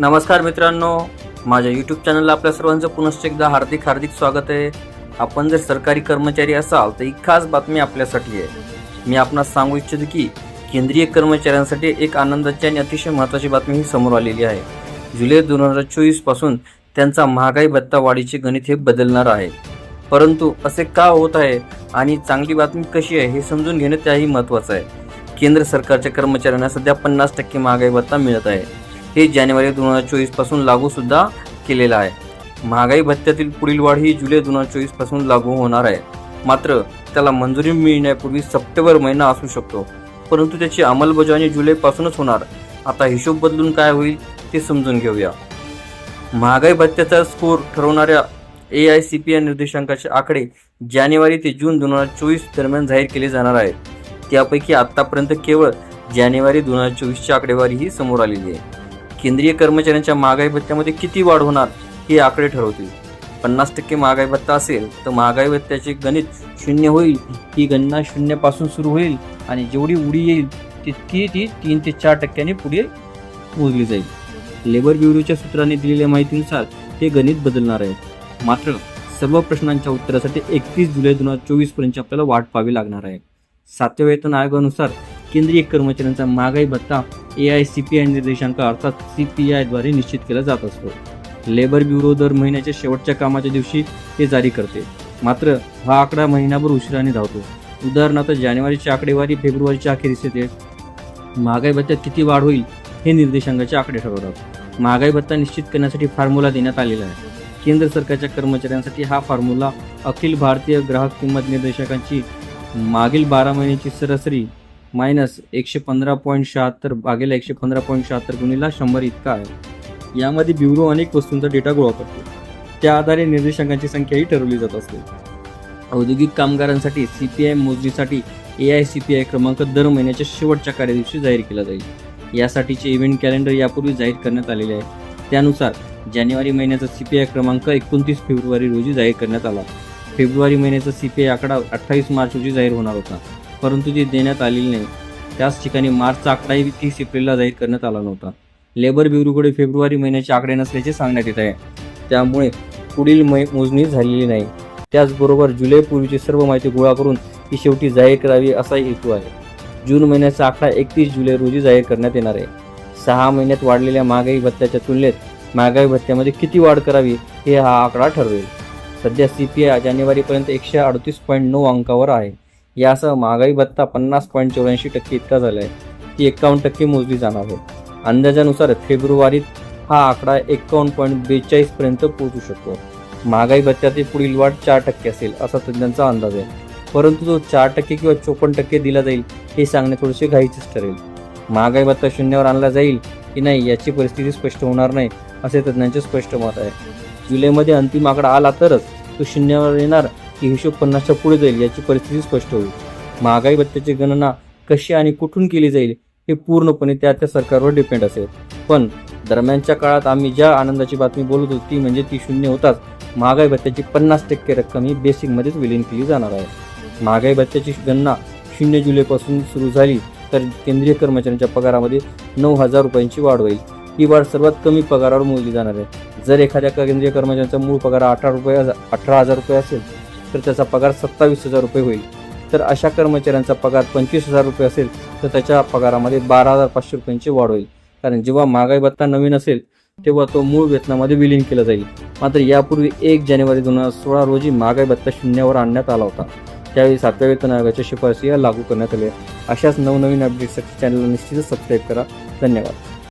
नमस्कार मित्रांनो माझ्या यूट्यूब चॅनलला आपल्या सर्वांचं पुनश्च एकदा हार्दिक हार्दिक स्वागत आहे. आपण जर सरकारी कर्मचारी असाल तर ही खास बातमी आपल्यासाठी आहे. मी आपणास सांगू इच्छितो की केंद्रीय कर्मचाऱ्यांसाठी एक आनंदाची आणि अतिशय महत्त्वाची बातमी ही समोर आलेली आहे. जुलै दोन हजार चोवीसपासून त्यांचा महागाई भत्ता वाढीचे गणित हे बदलणार आहे. परंतु असे का होत आहे आणि चांगली बातमी कशी आहे हे समजून घेणं त्याही महत्त्वाचं आहे. केंद्र सरकारच्या कर्मचाऱ्यांना सध्या पन्नास टक्के महागाई भत्ता मिळत आहे. हे जानेवारी दोन हजार चोवीसपासून लागूसुद्धा लागू सुद्धा केलेलं आहे. महागाई भत्त्यातील पुढील वाढ ही जुलै दोन हजार चोवीसपासून लागू होणार आहे. मात्र त्याला मंजुरी मिळण्यापूर्वी सप्टेंबर महिना असू शकतो. परंतु त्याची अंमलबजावणी जुलैपासूनच होणार. आता हिशोब बदलून काय होईल ते समजून घेऊया. महागाई भत्त्याचा स्कोर ठरवणाऱ्या ए आय सी पी या निर्देशांकाचे आकडे जानेवारी ते जून दोन हजार चोवीस दरम्यान जाहीर केले जाणार आहेत. त्यापैकी आतापर्यंत केवळ जानेवारी दोन हजार चोवीसची आकडेवारी ही समोर आलेली आहे. केंद्रीय कर्मचाऱ्यांच्या महागाई भत्त्यामध्ये किती वाढ होणार हे आकडे ठरवतील. पन्नास टक्के महागाई भत्ता असेल तर महागाई भत्त्याचे गणित शून्य होईल ही गणना शून्यापासून सुरू होईल आणि जेवढी उडी येईल तितकी ती तीन ते चार टक्क्यांनी पुढे मोजली जाईल. लेबर ब्युरोच्या सूत्रांनी दिलेल्या माहितीनुसार हे गणित बदलणार आहे. मात्र सर्व प्रश्नांच्या उत्तरासाठी एकतीस जुलै दोन हजार चोवीसपर्यंत आपल्याला वाट पाहावी लागणार आहे. सातव्या वेतन आयोगानुसार केंद्रीय कर्मचाऱ्यांचा महागाई भत्ता A I C P I निर्देशांक अर्थात सी पी आयद्वारे निश्चित केला जात असतो. लेबर ब्युरो दर महिन्याच्या शेवटच्या कामाच्या दिवशी ते जारी करते. मात्र हा आकडा महिनाभर उशिराने धावतो. उदाहरणार्थ जानेवारीची आकडेवारी फेब्रुवारीच्या अखेरीस येते. महागाई भत्त्यात किती वाढ होईल हे निर्देशांकाचे आकडे ठरवतात. महागाई भत्ता निश्चित करण्यासाठी फॉर्म्युला देण्यात आलेला आहे. केंद्र सरकारच्या कर्मचाऱ्यांसाठी हा फॉर्म्युला अखिल भारतीय ग्राहक किंमत निर्देशकांची मागील बारा महिन्याची सरासरी मायनस एकशे पंधरा पॉईंट शहात्तर भागेला एकशे पंधरा पॉईंट शहात्तर गुणिला शंभर इतका आहे. यामध्ये ब्युरो अनेक वस्तूंचा डेटा गोळा करतो. त्या आधारे निर्देशांकांची संख्याही ठरवली जात असते. औद्योगिक कामगारांसाठी सी पी आय मोजणीसाठी A I C P I क्रमांक दर महिन्याच्या शेवटच्या कार्यदिवशी जाहीर केला जाईल. यासाठीचे इव्हेंट कॅलेंडर यापूर्वी जाहीर करण्यात आलेले आहे. त्यानुसार जानेवारी महिन्याचा सी पी आय क्रमांक एकोणतीस फेब्रुवारी रोजी जाहीर करण्यात आला. फेब्रुवारी महिन्याचा सी पी आय आकडा अठ्ठावीस मार्च रोजी जाहीर होणार होता. परंतु ती देण्यात आलेली नाही त्याच ठिकाणी मार्चचा आकडाही तीस एप्रिलला जाहीर करण्यात आला नव्हता. लेबर ब्युरोकडे फेब्रुवारी महिन्याचे आकडे नसल्याचे सांगण्यात येत आहे. त्यामुळे पुढील मै मोजणी झालेली नाही. त्याचबरोबर जुलैपूर्वीची सर्व माहिती गोळा करून ती शेवटी जाहीर करावी असा हेतू आहे. जून महिन्याचा आकडा एकतीस जुलै रोजी जाहीर करण्यात येणार आहे. सहा महिन्यात वाढलेल्या महागाई भत्त्याच्या तुलनेत महागाई भत्त्यामध्ये किती वाढ करावी हे हा आकडा ठरवेल. सध्या सी पी आय जानेवारीपर्यंत एकशे अडतीस पॉईंट नऊ अंकावर आहे. यासह महागाई भत्ता पन्नास पॉईंट चौऱ्याऐंशी टक्के इतका झाला आहे ती एक्कावन्न टक्के मोजली जाणार आहे. अंदाजानुसार फेब्रुवारीत हा आकडा एक्कावन्न पॉईंट बेचाळीसपर्यंत पोहोचू शकतो. महागाई भत्त्यातील पुढील वाढ चार टक्के असेल असा तज्ज्ञांचा अंदाज आहे. परंतु तो चार टक्के किंवा चोपन्न टक्के दिला जाईल हे सांगणे थोडेसे घाईचेच ठरेल. महागाई भत्ता शून्यावर आणला जाईल की नाही याची परिस्थिती स्पष्ट होणार नाही असे तज्ज्ञांचे स्पष्ट मत आहे. जुलैमध्ये अंतिम आकडा आला तरच तो शून्यावर येणार तीनशे पन्नासच्या पुढे जाईल याची परिस्थिती स्पष्ट होईल. महागाई भत्त्याची गणना कशी आणि कुठून केली जाईल हे पूर्णपणे त्या त्या सरकारवर डिपेंड असेल. पण दरम्यानच्या काळात आम्ही ज्या आनंदाची बातमी बोलत होतो ती म्हणजे ती शून्य होताच. महागाई भत्त्याची पन्नास टक्के रक्कम ही बेसिकमध्येच विलीन केली जाणार आहे. महागाई भत्त्याची गणना शून्य जुलैपासून सुरू झाली तर केंद्रीय कर्मचाऱ्यांच्या पगारामध्ये नऊ हजार रुपयांची वाढ होईल. ही वाढ सर्वात कमी पगारावर मोजली जाणार आहे. जर एखाद्या केंद्रीय कर्मचाऱ्यांचा मूळ पगार अठरा रुपये अठरा हजार रुपये असेल तर त्याचा पगार सत्तावीस हजार रुपये होईल. तर अशा कर्मचाऱ्यांचा पगार पंचवीस हजार रुपये असेल तर त्याच्या पगारामध्ये बारा हजार पाचशे रुपयांची वाढ होईल. कारण जेव्हा महागाई भत्ता नवीन असेल तेव्हा तो मूळ वेतनामध्ये विलीन केला जाईल. मात्र यापूर्वी एक जानेवारी दोन हजार सोळा रोजी महागाई भत्ता शून्यावर आणण्यात आला होता. त्यावेळी सातव्या वेतन आयोगाच्या शिफारसी या लागू करण्यात आल्या. अशाच नवनवीन अपडेट्ससाठी चॅनलला निश्चितच सबस्क्राईब करा. धन्यवाद.